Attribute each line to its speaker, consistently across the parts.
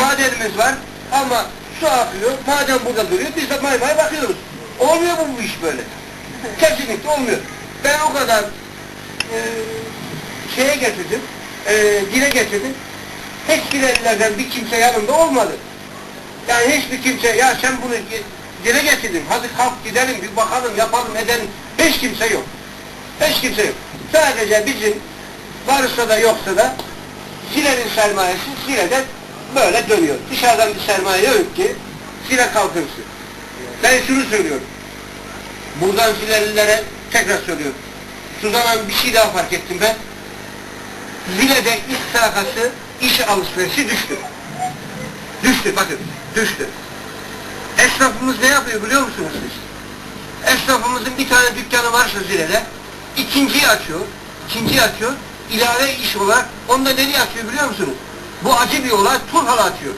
Speaker 1: madenimiz var ama su akıyor, maden burada duruyor, biz de may may bakıyoruz. Olmuyor mu bu iş böyle? Kesinlikle olmuyor. Ben o kadar e, şeye getirdim, e, dile getirdim. Hiç dilelilerden bir kimse yanımda olmadı. Yani hiçbir kimse, ya sen bunu dile getirdin, hadi kalk gidelim, bir bakalım, yapalım, edelim. Hiç kimse yok. Hiç kimse yok. Sadece bizim varsa da yoksa da Zile'nin sermayesi Zile'de böyle dönüyor. Dışarıdan bir sermaye yok ki Zile kalkınsın. Ben şunu söylüyorum. Buradan Zilelilere tekrar söylüyorum. Suzan'ın bir şey daha fark ettim ben. Zile'de iş sadakası, iş alışverişi düştü. Düştü bakın, düştü. Esnafımız ne yapıyor biliyor musunuz siz? Esnafımızın bir tane dükkanı varsa Zile'de, ikinciyi açıyor, ikinciyi açıyor, ilave iş olarak, onda nereye açıyor biliyor musunuz? Bu acı bir olay, Turhal'a açıyor.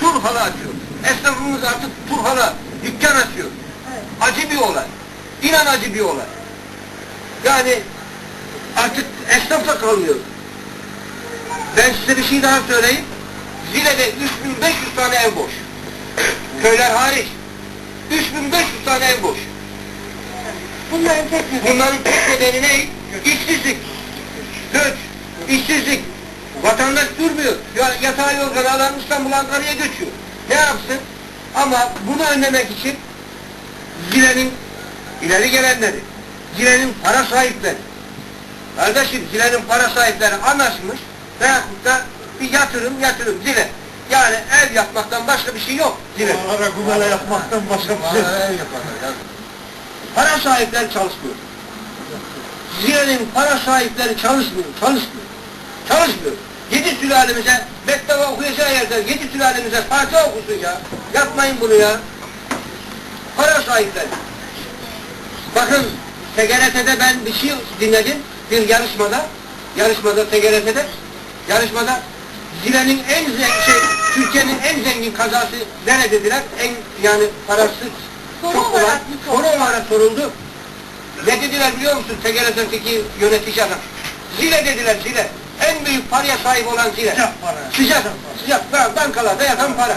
Speaker 1: Turhal'a açıyor. Esnafımız artık Turhal'a dükkan açıyor. Acı bir olay. İnan acı bir olay. Yani artık esnaf da kalmıyor. Ben size bir şey daha söyleyeyim. Zile'de 3500 tane ev boş. Köyler hariç. 3500 tane ev boş.
Speaker 2: Bunların tek.
Speaker 1: Bunların tek nedeni ne? İşsizlik. Göç, işsizlik. Vatandaş durmuyor. Ya, yatağı yorganı alan İstanbul Ankara'ya göçüyor. Ne yapsın? Ama bunu önlemek için Zile'nin ileri gelenleri, Zile'nin para sahipleri, kardeşim Zile'nin para sahipleri anlaşmış veyahut da bir yatırım yatırım Zile. Yani ev yapmaktan başka bir şey yok Zile.
Speaker 3: Ara kumala yapmaktan başka bir şey.
Speaker 1: Para sahipleri çalışmıyor. Zile'nin para sahipleri çalışmıyor, çalışmıyor. Çalışmıyor. Sülalemize beddava okuyacağı yerden yedi sülalemize parça okusun ya. Yapmayın bunu ya. Para sahipleri. Bakın TGRT'de ben bir şey dinledim bir yarışmada. Yarışmada TGRT'de yarışmada Zile'nin en şey Türkiye'nin en zengin kazası ne dediler? En yani parası
Speaker 2: Soru
Speaker 1: çok olan soru olarak soruldu. Ne dediler biliyor musun TGRT'deki yönetici adam? Zile dediler zile. En büyük paraya sahip olan zile.
Speaker 3: Sıcak para.
Speaker 1: Sıcak, sıcak. Bankalarda yatan para.